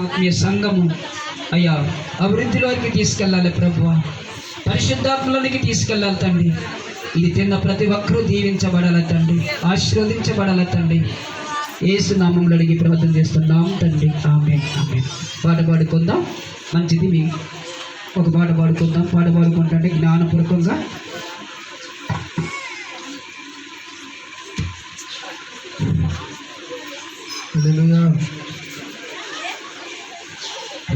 ఆత్మీయ సంఘము. అయ్యా అభివృద్ధిలోకి తీసుకెళ్ళాలి ప్రభు పరిశుద్ధాత్మలోనికి తీసుకెళ్ళాలి తండ్రి. ఇది తిన్న ప్రతి ఒక్కరూ దీవించబడాలి తండ్రి. ఆశీర్వదించబడాలి తండ్రి. ఏసు నామంలో అడిగి ప్రార్థన చేస్తున్నాం తండ్రి. ఆమె ఆమె పాట పాడుకుందాం. మంచిది మీ ఒక పాట పాడుకుందాం. పాట పాడుకుంటే జ్ఞానపూర్వకంగా. Hallelujah.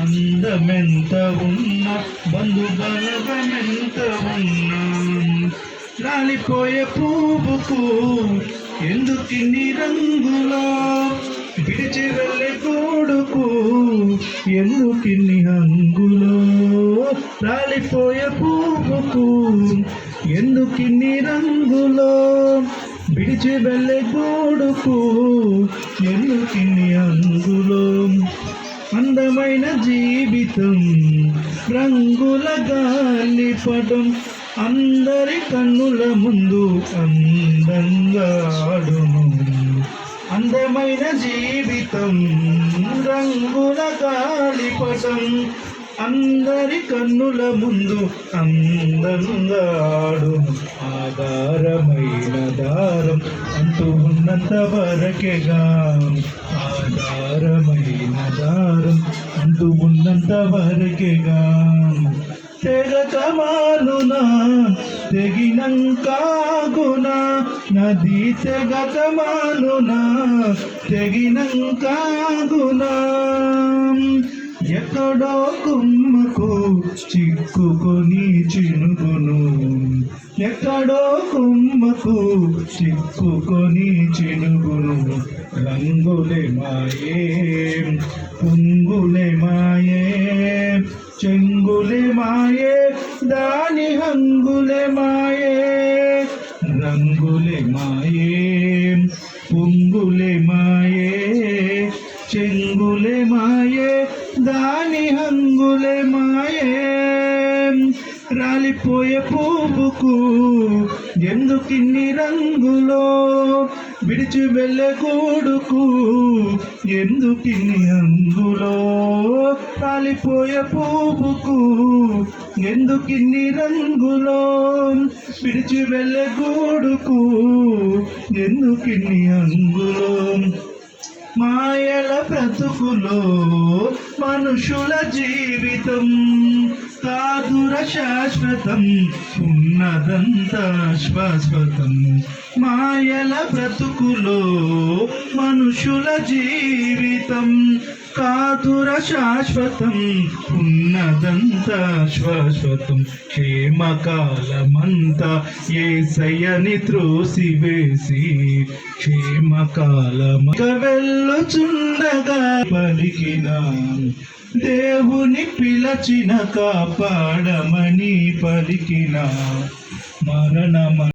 అందమెంత ఉన్న బంధు బలగమెంత ఉన్న రాలిపోయే పువ్వుకు ఎందుకిన్ని రంగులో? విడిచి వెళ్ళే కోడుకు ఎందుకిన్ని హంగులో రాలిపోయే పువ్వుకు ఎందుకిన్ని రంగులో? విడిచి వెళ్ళే కోడుకు ఎందుకిన్ని అంగులో? అందమైన జీవితం రంగుల గాలిపటం అందరి కన్నుల ముందు అందంగా ఆడును అందమైన జీవితం రంగుల గాలిపటం అందరి కన్నుల ముందు అందంగా ఆధారమైన దారం అంటూ ఉన్నంత వరకేగా ఆధారమైన దారం అంటూ ఉన్నంత వరకేగా తెగతమానునా తెగినంకాగునా నది తెగతమానునా తెగినంకాగునా ఎక్కడో కుమ్మకు చిక్కుకొని చినుగును ఎక్కడో కుమ్మకు చిక్కుకొని చినుగును రంగులే మాయే పుంగులే మాయే చెంగులే మాయే దాని హంగులే మాయే. రంగులే మాయే పుంగులే మాయే చెంగు హంగులే రాలిపోయే పువ్వుకు ఎందుకిన్ని రంగులో విడిచి వెళ్ళే కూడుకు ఎందుకిన్ని అంగులో రాలిపోయే పువ్వుకు? ఎందుకిన్ని రంగులో విడిచి వెళ్ళే గూడుకు? ఎందుకిన్ని అంగులో మాయల బ్రతుకులో మనుషుల జీవితం కాదుర శాశ్వతం ఉన్నదంతా శాశ్వతం. మాయల బ్రతుకులో మనుషుల జీవితం కాదుర శాశ్వతం ఉన్నదంతా శాశ్వతం. క్షేమకాలమంతా ఏసయ్యని త్రోసివేసి క్షేమకాలం వెళ్ళుచుండగా పలికిన. దేవుని పిలచిన కాపాడమని పలికిన. మరణమ